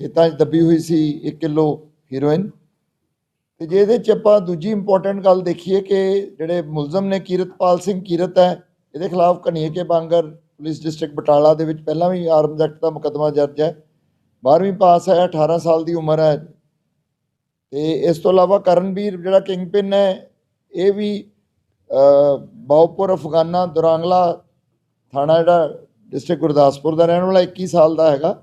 ਖੇਤਾਂ 'ਚ ਦੱਬੀ ਹੋਈ ਸੀ 1 ਕਿਲੋ ਹੀਰੋਇਨ ਤੇ ਜੇ ਇਹਦੇ 'ਚ ਆਪਾਂ ਦੂਜੀ ਇੰਪੋਰਟੈਂਟ ਗੱਲ ਦੇਖੀਏ ਕਿ ਜਿਹੜੇ ਮੁਲਜ਼ਮ ਨੇ ਕੀਰਤਪਾਲ ਸਿੰਘ ਕੀਰਤ ਹੈ ਇਹਦੇ ਖਿਲਾਫ ਕਨੀਏ ਕੇ ਬਾਂਗਰ ਪੁਲਿਸ ਡਿਸਟ੍ਰਿਕਟ ਬਟਾਲਾ ਦੇ ਵਿੱਚ ਪਹਿਲਾਂ ਵੀ ਆਰਮਜ਼ ਐਕਟ ਦਾ ਮੁਕੱਦਮਾ ਦਰਜ ਹੈ। 12ਵੀਂ ਪਾਸ ਹੈ 18 ਸਾਲ ਦੀ ਉਮਰ ਹੈ। ਤੇ ਇਸ ਤੋਂ ਇਲਾਵਾ ਕਰਨਵੀਰ ਜਿਹੜਾ ਕਿੰਗਪਿਨ ਹੈ ਇਹ ਵੀ ਅ, ਬਾਉਪੁਰ ਅਫਗਾਨਾ ਦੁਰਾਂਗਲਾ ਥਾਣਾ ਜਿਹੜਾ ਡਿਸਟ੍ਰਿਕਟ ਗੁਰਦਾਸਪੁਰ ਦਾ ਰਹਿਣ ਵਾਲਾ 21 ਸਾਲ ਦਾ ਹੈਗਾ।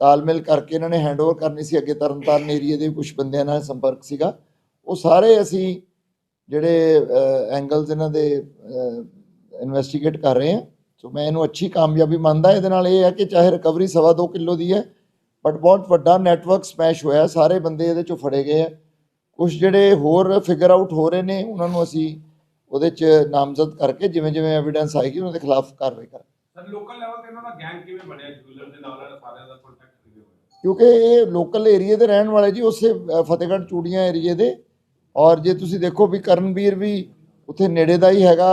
ਤਾਲਮੇਲ ਕਰਕੇ ਇਹਨਾਂ ਨੇ ਹੈਂਡਓਵਰ ਕਰਨੀ ਸੀ ਅੱਗੇ ਤਰਨਤਾਰਨ ਏਰੀਏ ਦੇ ਕੁਝ ਬੰਦਿਆਂ ਨਾਲ ਸੰਪਰਕ ਸੀਗਾ। ਉਹ ਸਾਰੇ ਅਸੀਂ ਜਿਹੜੇ ਐਂਗਲਸ ਇਹਨਾਂ ਦੇ ਇਨਵੈਸਟੀਗੇਟ ਕਰ ਰਹੇ ਹਾਂ। ਸੋ ਮੈਂ ਇਹਨੂੰ ਅੱਛੀ ਕਾਮਯਾਬੀ ਮੰਨਦਾ, ਇਹਦੇ ਨਾਲ ਇਹ ਹੈ ਕਿ ਚਾਹੇ ਰਿਕਵਰੀ ਸਵਾ ਦੋ ਕਿਲੋ ਦੀ ਹੈ ਬਟ ਬਹੁਤ ਵੱਡਾ ਨੈਟਵਰਕ ਸਮੈਸ਼ ਹੋਇਆ, ਸਾਰੇ ਬੰਦੇ ਇਹਦੇ ਚੋਂ ਫੜੇ ਗਏ ਆ। ਕੁਝ ਜਿਹੜੇ ਹੋਰ ਫਿਗਰ ਆਊਟ ਹੋ ਰਹੇ ਨੇ, ਉਹਨਾਂ ਨੂੰ ਅਸੀਂ ਉਹਦੇ ਚ ਨਾਮਜ਼ਦ ਕਰਕੇ ਜਿਵੇਂ ਜਿਵੇਂ ਐਵੀਡੈਂਸ ਆਏਗੀ, ਉਹਨਾਂ ਦੇ ਖਿਲਾਫ ਕਾਰਵਾਈ ਕਰਾਂਗੇ। ਸਰ ਲੋਕਲ ਲੈਵਲ ਤੇ ਇਹਨਾਂ ਦਾ ਗੈਂਗ ਕਿਵੇਂ ਬਣਿਆ? ਜੂਲਰ ਦੇ ਨਾਲ ਸਾਰਿਆਂ ਦਾ ਕੰਟੈਕਟ ਕਿਵੇਂ ਹੋਇਆ? ਕਿਉਂਕਿ ਇਹ ਲੋਕਲ ਏਰੀਏ ਦੇ ਰਹਿਣ ਵਾਲੇ ਜੀ, ਉਸੇ ਫਤਿਹਗੜ੍ਹ ਚੂੜੀਆਂ ਏਰੀਏ ਦੇ। ਔਰ ਜੇ ਤੁਸੀਂ ਦੇਖੋ ਵੀ ਕਰਨਵੀਰ ਵੀ ਉੱਥੇ ਨੇੜੇ ਦਾ ਹੀ ਹੈਗਾ।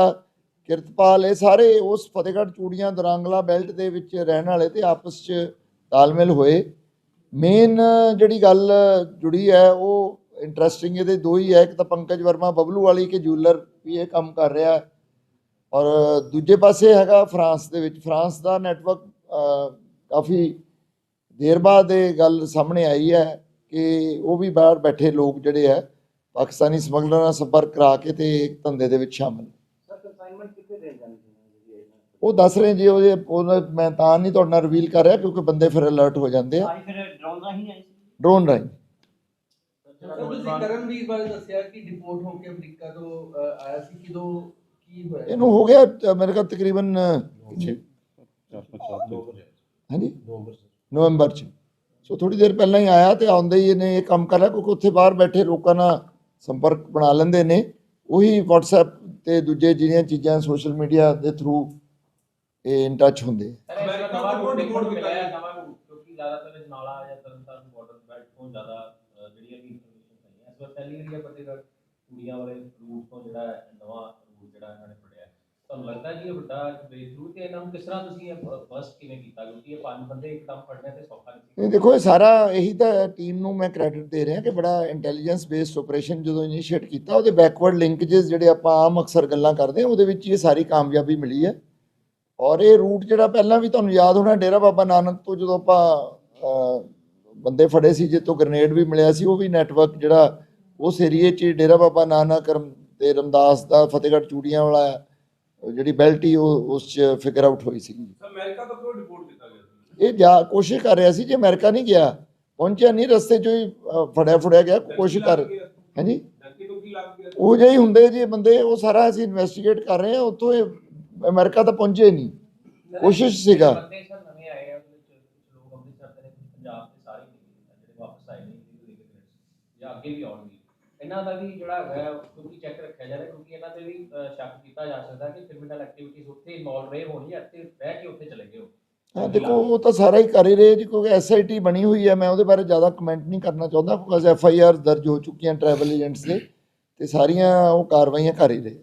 ਕਿਰਤਪਾਲ, ਇਹ ਸਾਰੇ ਉਸ ਫਤਿਹਗੜ੍ਹ ਚੂੜੀਆਂ ਦਰਾਂਗਲਾ ਬੈਲਟ ਦੇ ਵਿੱਚ ਰਹਿਣ ਵਾਲੇ ਤੇ ਆਪਸ 'ਚ ਤਾਲਮੇਲ ਹੋਏ। ਮੇਨ ਜਿਹੜੀ ਗੱਲ ਜੁੜੀ ਹੈ, ਉਹ ਇੰਟਰਸਟਿੰਗ ਇਹਦੇ ਦੋ ਹੀ ਹੈ। ਇੱਕ ਤਾਂ ਪੰਕਜ ਵਰਮਾ ਬਬਲੂ ਵਾਲੀ ਕਿ ਜੂਲਰ ਵੀ ਇਹ ਕੰਮ ਕਰ ਰਿਹਾ। ਹੈ ਔਰ ਦੂਜੇ ਪਾਸੇ ਹੈਗਾ ਫਰਾਂਸ ਦੇ ਵਿੱਚ। ਫਰਾਂਸ ਦਾ ਨੈਟਵਰਕ ਕਾਫੀ ਦੇਰ ਬਾਅਦ ਇਹ ਗੱਲ ਸਾਹਮਣੇ ਆਈ ਹੈ ਕਿ ਉਹ ਵੀ ਬਾਹਰ ਬੈਠੇ ਲੋਕ ਜਿਹੜੇ ਹੈ ਪਾਕਿਸਤਾਨੀ ਸਮਗਲਰਾਂ ਨਾਲ ਸੰਪਰਕ ਕਰਾ ਕੇ ਤੇ ਇੱਕ ਧੰਦੇ ਦੇ ਵਿੱਚ ਸ਼ਾਮਲ ਉਹ ਦੱਸ ਰਹੇ ਜੀ ਉਹਦੇ ਮੈਂ ਤਾਂ ਨਹੀਂ ਤੁਹਾਡੇ ਨਾਲ ਰਿਵੀਲ ਕਰ ਰਿਹਾ ਕਿਉਂਕਿ ਬੰਦੇ ਫਿਰ ਅਲਰਟ ਹੋ ਜਾਂਦੇ ਆ। ਡਰੋਨ ਰਾਹੀਂ ਆਈ ਸੀ? ਡਰੋਨ ਰਾਹੀਂ। ਸਰ ਤੁਸੀਂ ਕਰਨਵੀਰ ਬਾਰੇ ਦੱਸਿਆ ਕਿ ਡਿਪੋਰਟ ਹੋ ਕੇ ਅਮਰੀਕਾ ਤੋਂ ਆਇਆ ਸੀ ਕਿਦੋਂ ਇਹਨੂੰ ਹੋ ਗਿਆ ਮੇਰੇ ਖਿਆਲ ਤਕਰੀਬਨ ਹਾਂਜੀ? ਨਵੰਬਰ ਚ। ਸੋ ਥੋੜੀ ਦੇਰ ਪਹਿਲਾਂ ਹੀ ਆਇਆ ਤੇ ਆਉਂਦੇ ਹੀ ਇਹਨੇ ਇਹ ਕੰਮ ਕਰ ਰਿਹਾ ਕਿਉਂਕਿ ਉੱਥੇ ਬਾਹਰ ਬੈਠੇ ਲੋਕਾਂ ਨਾਲ ਸੰਪਰਕ ਬਣਾ ਲੈਂਦੇ ਨੇ। ਉਹੀ WhatsApp ਤੇ ਦੂਜੇ ਜਿਹੜੀਆਂ ਚੀਜ਼ਾਂ ਸੋਸ਼ਲ ਮੀਡੀਆ ਦੇ ਥਰੂ ਇਹ ਇਨ ਟੱਚ ਹੁੰਦੇ ਆ। ਸਰ ਇਸ ਅਮਰੀਕਾ ਦਾ ਨਵਾਂ ਤੋਂ ਰੂਟ ਰਿਪੋਰਟ ਦੇਖਣ ਨੂੰ ਕੀਤਾ ਮਿਲਿਆ ਗਿਆ। ਨਵਾਂ ਰੂਟ ਕਿਉਂਕਿ ਜ਼ਿਆਦਾਤਰ ਜਨਾਲਾ ਜਾਂ ਤਰਨਤਾਰਨ ਬਾਰਡਰ ਬੈਲਟ ਤੋਂ ਜ਼ਿਆਦਾ ਅਹ, ਜਿਹੜੀਆਂ ਵੀ ਇਨਫੋਰਮੇਸ਼ਨ ਆਈਆਂ ਇਸ ਵਾਰ ਵਾਰੀ ਹੈ ਫਤਿਹਗੜ੍ਹ ਕੁੜੀਆਂ ਵਾਲੇ ਰੂਟ ਤੋਂ ਜਿਹੜਾ ਹੈ ਨਵਾਂ ਜਿਹੜਾ ਇਹਨਾਂ ਨੇ ਫੜਿਆ। ਤੁਹਾਨੂੰ ਲੱਗਦਾ ਜੀ ਇਹ ਵੱਡਾ ਬ੍ਰੇਕ ਤੇ ਇਹਨਾਂ ਨੂੰ ਕਿਸ ਤਰ੍ਹਾਂ ਤੁਸੀਂ ਇਹ ਫਸਟ ਕਿਵੇਂ ਕੀਤਾ? ਕਿਉਂਕਿ ਇਹ ਪੰਜ ਬੰਦੇ ਇੱਕਦਮ ਫੜਨੇ ਤੇ ਸੌਖਾ ਨਹੀਂ ਦੇਖੋ, ਇਹ ਸਾਰਾ ਇਹੀ ਤਾਂ ਟੀਮ ਨੂੰ ਮੈਂ ਕ੍ਰੈਡਿਟ ਦੇ ਰਿਹਾ ਕਿ ਬੜਾ ਇੰਟੈਲੀਜੈਂਸ ਬੇਸਡ ਆਪਰੇਸ਼ਨ ਜਦੋਂ ਇਨੀਸ਼ੀਏਟ ਕੀਤਾ, ਉਹਦੇ ਬੈਕਵਰਡ ਲਿੰਕੇजेस ਜਿਹੜੇ ਆਪਾਂ ਆਮ ਅਕਸਰ ਗੱਲਾਂ ਕਰਦੇ ਹਾਂ, ਉਹਦੇ ਵਿੱਚ ਇਹ ਸਾਰੀ ਕਾਮਯਾਬੀ ਮਿਲੀ ਹੈ। ਔਰ ਇਹ ਰੂਟ ਜਿਹੜਾ ਪਹਿਲਾਂ ਵੀ ਤੁਹਾਨੂੰ ਯਾਦ ਹੋਣਾ, ਡੇਰਾ ਬਾਬਾ ਨਾਨਕ ਤੋਂ ਜਦੋਂ ਆਪਾਂ ਬੰਦੇ ਫੜੇ ਸੀ ਜਿੱਤੋਂ ਗ੍ਰਨੇਡ ਵੀ ਮਿਲਿਆ ਸੀ, ਉਹ ਵੀ ਨੈਟਵਰਕ ਜਿਹੜਾ ਉਸ ਏਰੀਏ 'ਚ ਡੇਰਾ ਬਾਬਾ ਨਾਨਕ ਤੇ ਰਮਦਾਸ ਦਾ ਫਤਿਹਗੜ੍ਹ ਚੂੜੀਆਂ ਵਾਲਾ ਜਿਹੜੀ ਬੈਲਟ ਉਹ ਉਸ 'ਚ ਫਿਗਰ ਆਊਟ ਹੋਈ ਸੀ ਅਮਰੀਕਾ ਤੋਂ ਕਿਉਂ ਡਿਪੋਰਟ ਕੀਤਾ ਗਿਆ ਇਹ ਜਾ ਕੋਸ਼ਿਸ਼ ਕਰ ਰਿਹਾ ਸੀ ਜੇ ਅਮਰੀਕਾ ਨਹੀਂ ਗਿਆ ਪਹੁੰਚਿਆ ਨਹੀਂ ਰਸਤੇ 'ਚੋਂ ਹੀ ਫੜਿਆ ਫੜਿਆ ਗਿਆ ਕੋਸ਼ਿਸ਼ ਕਰ ਹਾਂਜੀ? ਉਹ ਜਿਹੇ ਹੀ ਹੁੰਦੇ ਜੀ ਬੰਦੇ ਉਹ ਸਾਰਾ ਅਸੀਂ ਇਨਵੈਸਟੀਗੇਟ ਕਰ ਰਹੇ ਹਾਂ ਉੱਥੋਂ ਇਹ ਅਮਰੀਕਾ ਤਾਂ ਪਹੁੰਚੇ ਨਹੀਂ। ਕੋਸ਼ਿਸ਼ ਸੀਗਾ। ਪੰਜਾਬ ਦੇ ਸਾਰੇ ਜਿਹੜੇ ਵਾਪਸ ਆਏ ਨੇ। ਜਾਂ ਅੱਗੇ ਵੀ ਆਉਣਗੇ। ਇਹਨਾਂ ਦਾ ਵੀ ਜਿਹੜਾ ਹੈਗਾ ਕਿਉਂਕਿ ਚੈੱਕ ਰੱਖਿਆ ਜਾ ਰਿਹਾ ਕਿਉਂਕਿ ਇਹਨਾਂ ਤੇ ਵੀ ਸ਼ੱਕ ਕੀਤਾ ਜਾ ਸਕਦਾ ਕਿ ਕ੍ਰਿਮੀਨਲ ਐਕਟੀਵਿਟੀਜ਼ ਉੱਥੇ ਇਨਵੋਲਵ ਰਹੇ ਹੋਣ ਜਾਂ ਇੱਥੇ ਰਹਿ ਕੇ ਉੱਥੇ ਚਲੇ ਗਏ ਹੋ ਹਾਂ ਦੇਖੋ ਉਹ ਤਾਂ ਸਾਰਾ ਹੀ ਕਰ ਹੀ ਰਹੇ ਜੀ ਕਿਉਂਕਿ ਐਸਆਈਟੀ ਬਣੀ ਹੋਈ ਹੈ ਮੈਂ ਉਹਦੇ ਬਾਰੇ ਜ਼ਿਆਦਾ ਕਮੈਂਟ ਨਹੀਂ ਕਰਨਾ ਚਾਹੁੰਦਾ ਬਿਕਾਜ਼ ਐਫਆਈਆਰ ਦਰਜ ਹੋ ਚੁੱਕੀਆਂ ਟਰੈਵਲ ਏਜੰਟਸ ਦੇ ਤੇ ਸਾਰੀਆਂ ਉਹ ਕਾਰਵਾਈਆਂ ਕਰ ਹੀ ਰਹੇ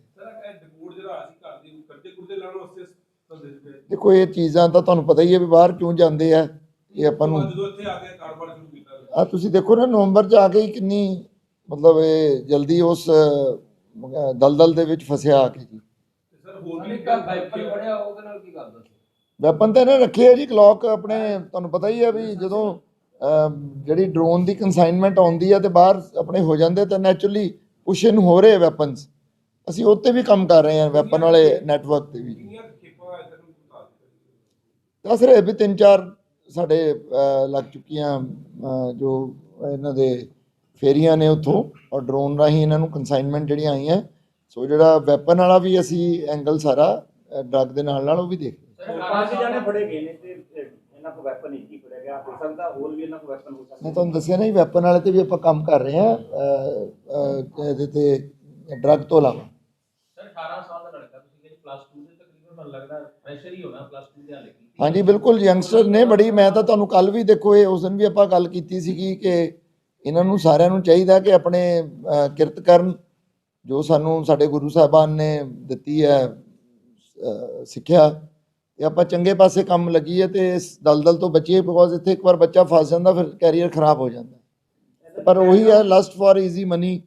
ਦੇਖੋ ਇਹ ਚੀਜ਼ਾਂ ਤਾਂ ਤੁਹਾਨੂੰ ਪਤਾ ਹੀ ਹੈ ਵੀ ਬਾਹਰ ਕਿਉਂ ਜਾਂਦੇ ਆ ਇਹ ਆਪਾਂ ਨੂੰ ਜਦੋਂ ਇੱਥੇ ਆ ਕੇ ਕਾਰੋਬਾਰ ਸ਼ੁਰੂ ਕੀਤਾ। ਆ ਤੁਸੀਂ ਦੇਖੋ ਨਾ ਨਵੰਬਰ ਚ ਆ ਕੇ ਕਿੰਨੀ ਮਤਲਬ ਇਹ ਜਲਦੀ ਉਸ ਅਹ, ਦਲਦਲ ਦੇ ਵਿੱਚ ਫਸਿਆ ਆ ਕੇ ਜੀ। ਤੇ ਸਰ ਹੋਰ ਵੀ ਅਮਰੀਕਾ ਬਾਈਪਲ ਪੜਿਆ ਉਹਦੇ ਨਾਲ ਕੀ ਕਰਦਾ ਸੀ? ਵੈਪਨ ਤਾਂ ਇਹਨੇ ਰੱਖੇ ਆ ਜੀ ਕਲੌਕ ਆਪਣੇ ਤੁਹਾਨੂੰ ਪਤਾ ਹੀ ਹੈ ਵੀ ਜਦੋਂ ਜਿਹੜੀ ਡਰੋਨ ਦੀ ਕਨਸਾਈਨਮੈਂਟ ਆਉਂਦੀ ਆ ਤੇ ਬਾਹਰ ਆਪਣੇ ਹੋ ਜਾਂਦੇ ਤਾਂ ਨੈਚੁਰਲੀ ਪੁਸ਼ਨ ਹੋ ਰਹੇ ਵੈਪਨਸ ਅਸੀਂ ਉੱਤੇ ਵੀ ਕੰਮ ਕਰ ਰਹੇ ਹਾਂ ਵੈਪਨ ਵਾਲੇ ਨੈਟਵਰਕ ਤੇ ਵੀ। ਕਿੰਨੀਆਂ ਖੇਪਾਂ ਇੱਧਰ ਨੂੰ ਬਤਾ ਦਿੱਤੀਆਂ ਦੱਸ ਰਹੇ ਵੀ ਤਿੰਨ ਚਾਰ ਸਾਡੇ ਅਹ, ਲੱਗ ਚੁੱਕੀਆਂ ਅਹ, ਜੋ ਇਹਨਾਂ ਦੇ ਫੇਰੀਆਂ ਨੇ ਉੱਥੋਂ ਔਰ ਡਰੋਨ ਰਾਹੀਂ ਇਹਨਾਂ ਨੂੰ ਕਨਸਾਈਨਮੈਂਟ ਜਿਹੜੀਆਂ ਆਈਆਂ ਸੋ ਜਿਹੜਾ ਵੈਪਨ ਵਾਲਾ ਵੀ ਅਸੀਂ ਐਂਗਲ ਸਾਰਾ ਡਰੱਗ ਦੇ ਨਾਲ ਨਾਲ ਉਹ ਵੀ ਦੇਖ ਰਹੇ ਹਾਂ। ਪੰਜ ਜਾਣੇ ਫੜੇ ਗਏ ਨੇ ਤੇ ਅਹ, ਇਹਨਾਂ ਕੋਲ ਵੈਪਨ ਇੱਕ ਹੀ ਫੜਿਆ ਗਿਆ ਹੋ ਸਕਦਾ ਹੋਰ ਵੀ ਇਹਨਾਂ ਕੋਲ ਵੈਪਨ ਹੋ ਸਕਦਾ। ਮੈਂ ਤੁਹਾਨੂੰ ਦੱਸਿਆ ਨਾ ਵੈਪਨ ਵਾਲੇ ਤੇ ਵੀ ਆਪਾਂ ਕੰਮ ਕਰ ਰਹੇ ਹਾਂ ਇਹਦੇ ਤੇ ਡਰੱਗ ਤੋਂ ਇਲਾਵਾ। ਸਰ 18 ਸਾਲ ਦਾ ਲੜਕਾ ਤੁਸੀਂ ਕਹਿੰਦੇ ਪਲੱਸ 2 ਦੇ ਤਕਰੀਬਨ ਮੈਨੂੰ ਲੱਗਦਾ ਪ੍ਰੈਸ਼ਰ ਹੀ ਹੋਣਾ ਪਲੱਸ 2 ਦੇ ਹਾਲੇ ਕੀ? ਹਾਂਜੀ ਬਿਲਕੁਲ ਯੰਗਸਟਰ ਨੇ ਬੜੀ ਮੈਂ ਤਾਂ ਤੁਹਾਨੂੰ ਕੱਲ ਵੀ ਦੇਖੋ ਇਹ ਉਸ ਦਿਨ ਵੀ ਆਪਾਂ ਗੱਲ ਕੀਤੀ ਸੀਗੀ ਕਿ ਇਹਨਾਂ ਨੂੰ ਸਾਰਿਆਂ ਨੂੰ ਚਾਹੀਦਾ ਕਿ ਆਪਣੇ ਕਿਰਤ ਕਰਨ ਜੋ ਸਾਨੂੰ ਸਾਡੇ ਗੁਰੂ ਸਾਹਿਬਾਨ ਨੇ ਦਿੱਤੀ ਹੈ ਸਿੱਖਿਆ। ਤੇ ਆਪਾਂ ਚੰਗੇ ਪਾਸੇ ਕੰਮ ਲੱਗੀਏ ਤੇ ਇਸ ਦਲਦਲ ਤੋਂ ਬਚੀਏ ਬਿਕੋਜ਼ ਇੱਥੇ ਇੱਕ ਵਾਰ ਬੱਚਾ ਫਸ ਜਾਂਦਾ ਫਿਰ ਕੈਰੀਅਰ ਖਰਾਬ ਹੋ ਜਾਂਦਾ। ਪਰ ਉਹੀ ਹੈ ਲਸਟ ਫॉर ਈਜ਼ੀ ਮਨੀ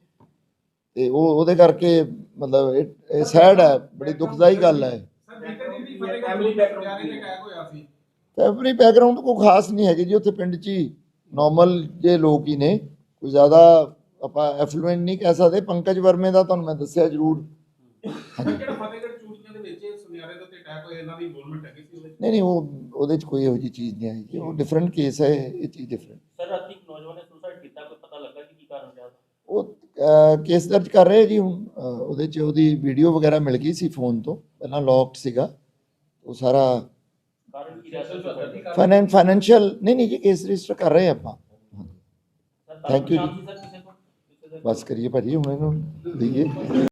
ਤੇ ਉਹ ਉਹਦੇ ਕਰਕੇ ਮਤਲਬ ਇਹ ਸੈਡ ਹੈ ਬੜੀ ਦੁਖਦਾਈ ਗੱਲ ਹੈ। ਫੈਮਿਲੀ ਬੈਕਗ੍ਰਾਉਂਡ ਕੋਈ ਖਾਸ ਨਹੀਂ ਹੈਗੀ ਜੀ ਉੱਥੇ ਪਿੰਡ 'ਚ ਹੀ। ਨਾਰਮਲ ਜੇ ਲੋਕ ਹੀ ਨੇ ਕੋਈ ਜ਼ਿਆਦਾ ਆਪਾਂ ਐਫਲੂਐਂਟ ਨਹੀਂ ਕਹਿ ਸਕਦੇ ਪੰਕਜ ਵਰਮੇ ਦਾ ਤੁਹਾਨੂੰ ਮੈਂ ਦੱਸਿਆ ਜ਼ਰੂਰ। ਸਰ ਜਿਹੜਾ ਫਤਿਹਗੜ੍ਹ ਚੂੜੀਆਂ ਦੇ ਵਿੱਚ ਇਹ ਸੁਨਿਆਰੇ ਦੇ ਉੱਤੇ ਅਟੈਕ ਹੋਇਆ ਇਹਨਾਂ ਦੀ ਇਨਵੋਲਵਮੈਂਟ ਹੈਗੀ ਸੀ ਉਹਦੇ ਵਿੱਚ ਨਹੀਂ ਨਹੀਂ ਉਹ ਉਹਦੇ 'ਚ ਕੋਈ ਇਹੋ ਚੀਜ਼ ਨਹੀਂ ਆਈ ਉਹ ਡਿਫਰੈਂਟ ਕੇਸ ਹੈ ਇਹ ਚੀਜ਼ ਡਿਫਰੈਂਟ ਸਰ ਰਾਤੀ ਇੱਕ ਨੌਜਵਾਨ ਨੇ ਸੁਸਾਈਡ ਕੀਤਾ ਕੋਈ ਪਤਾ ਲੱਗਾ ਕਿ ਕੀ ਕਾਰਨ ਰਿਹਾ? ਉਹ ਕੇਸ ਦਰਜ ਕਰ ਰਹੇ ਜੀ ਹੁਣ। ਉਹਦੇ 'ਚ ਉਹਦੀ ਵੀਡੀਓ ਵਗੈਰਾ ਮਿਲ ਗਈ ਸੀ ਫੋਨ ਤੋਂ। ਪਹਿਲਾਂ ਲੌਕਡ ਸੀਗਾ। ਉਹ ਸਾਰਾ ਕਾਰਨ ਕੀ ਰਿਹਾ? ਸਰ ਫਾਈਨੈਂਸ ਫਾਈਨੈਂਸ਼ੀਅਲ ਨਹੀਂ ਨਹੀਂ ਜੀ ਕੇਸ ਰਜਿਸਟਰ ਕਰ ਰਹੇ ਆਪਾਂ ਥੈਂਕ ਯੂ ਜੀ ਬਸ ਕਰੀਏ ਭਾਜੀ ਹੁਣ ਇਹਨੂੰ ਦਈਏ